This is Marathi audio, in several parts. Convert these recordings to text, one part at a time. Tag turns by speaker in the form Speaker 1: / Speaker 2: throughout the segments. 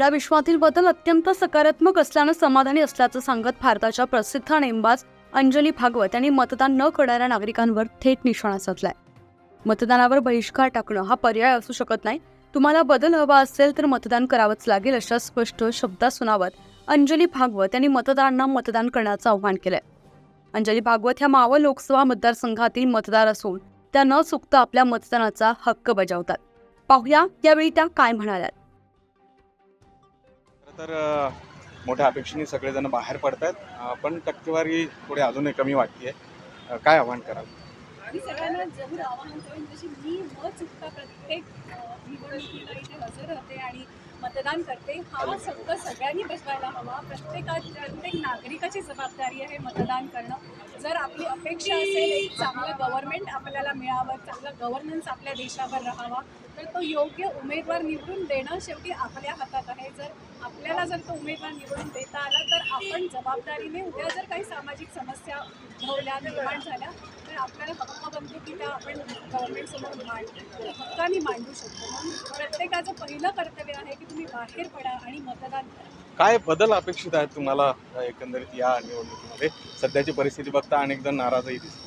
Speaker 1: क्रीडा विश्वातील बदल अत्यंत सकारात्मक असल्यानं समाधानी असल्याचं सांगत भारताच्या प्रसिद्ध नेमबाज अंजली भागवत यांनी मतदान न करणाऱ्या नागरिकांवर थेट निशाणा साधलाय. मतदानावर बहिष्कार टाकणं हा पर्याय असू शकत नाही. तुम्हाला बदल हवा असेल तर मतदान करावंच लागेल अशा स्पष्ट शब्दात सुनावत अंजली भागवत यांनी मतदारांना मतदान करण्याचं आवाहन केलंय. अंजली भागवत ह्या मावळ लोकसभा मतदारसंघातील मतदार असून त्या न चुकता आपल्या मतदानाचा हक्क बजावतात. पाहूया यावेळी त्या काय म्हणाल्यात.
Speaker 2: तर मोठ्या अपेक्षेने सगळेजण बाहेर पडत आहेत पण टक्केवारी थोडी अजूनही कमी वाटते आहे. काय आव्हान कराल?
Speaker 3: मी सगळ्यांना जरूर आवाहन करेन. जशी मी न चुकता प्रत्येक हजर आणि मतदान करते. हा हक्क सगळ्यांनी बसवायला हवा. प्रत्येका प्रत्येक नागरिकाची जबाबदारी आहे मतदान करणं. जर आपली अपेक्षा असेल एक चांगलं गव्हर्नमेंट आपल्याला मिळावं चांगलं गव्हर्नन्स आपल्या देशावर राहावा तर तो योग्य उमेदवार निवडून देणं शेवटी आपल्या हातात आहे. जर आपल्याला जर तो उमेदवार निवडून देता आला तर आपण जबाबदारीने उद्या जर काही सामाजिक समस्या उद्भवल्या निर्माण झाल्या तर आपल्याला हक्क बनतो की त्या आपण गव्हर्नमेंटसमोर मांड हक्काने मांडू शकतो. म्हणून प्रत्येकाचं पहिलं कर्तव्य आहे की तुम्ही बाहेर पडा आणि मतदान करा.
Speaker 2: काय बदल अपेक्षित आहेत तुम्हाला एकंदरीत या निवडणुकीमध्ये? सध्याची परिस्थिती बघता अनेक जण नाराजही दिसतात.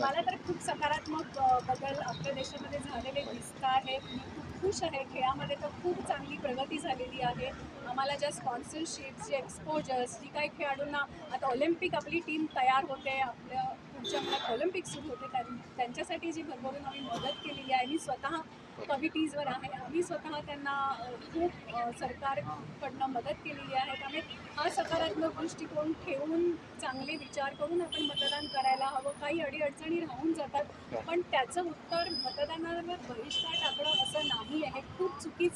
Speaker 3: मला तर खूप सकारात्मक बदल आपल्या देशामध्ये झालेले दिसत आहेत. मी खूप खुश आहे. खेळामध्ये तर खूप चांगली प्रगती झालेली आहे. आम्हाला ज्या स्पॉन्सरशिप्स जे एक्सपोजर्स जी काही खेळाडूंना आता ऑलिम्पिक आपली टीम तयार होते आपल्या पुढच्या महिन्यात ऑलिम्पिक सुरू होते त्यां- त्यांच्यासाठी जी भरभरून आम्ही मदत केलेली आहे मी स्वतः कमिटीजवर आहे. आम्ही स्वतः त्यांना खूप सरकारकडनं मदत केलेली आहे. त्यामुळे हा सकारात्मक दृष्टिकोन ठेवून चांगले विचार करून आपण मतदान करायला हवं. काही अडीअडचणी राहून जातात. पण त्याचं उत्तर मतदानावर बहिष्कार टाकणं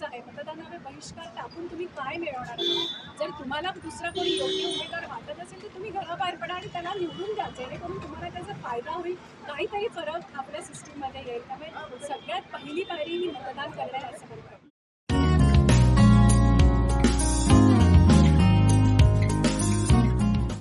Speaker 3: करायचं आहे. मतदानावर बहिष्कार टाकून तुम्ही काय मिळवणार? जर तुम्हाला दुसरा कोणी योग्य उमेदवार वाटत असेल तर तुम्ही घराबाहेर पडा आणि त्याला निवडून द्या. जेणेकरून तुम्हाला त्याचा फायदा होईल. काहीतरी फरक आपल्या सिस्टीममध्ये येईल. त्यामुळे सगळ्यात पहिली पायरी ही मतदान करणे असं म्हणतात.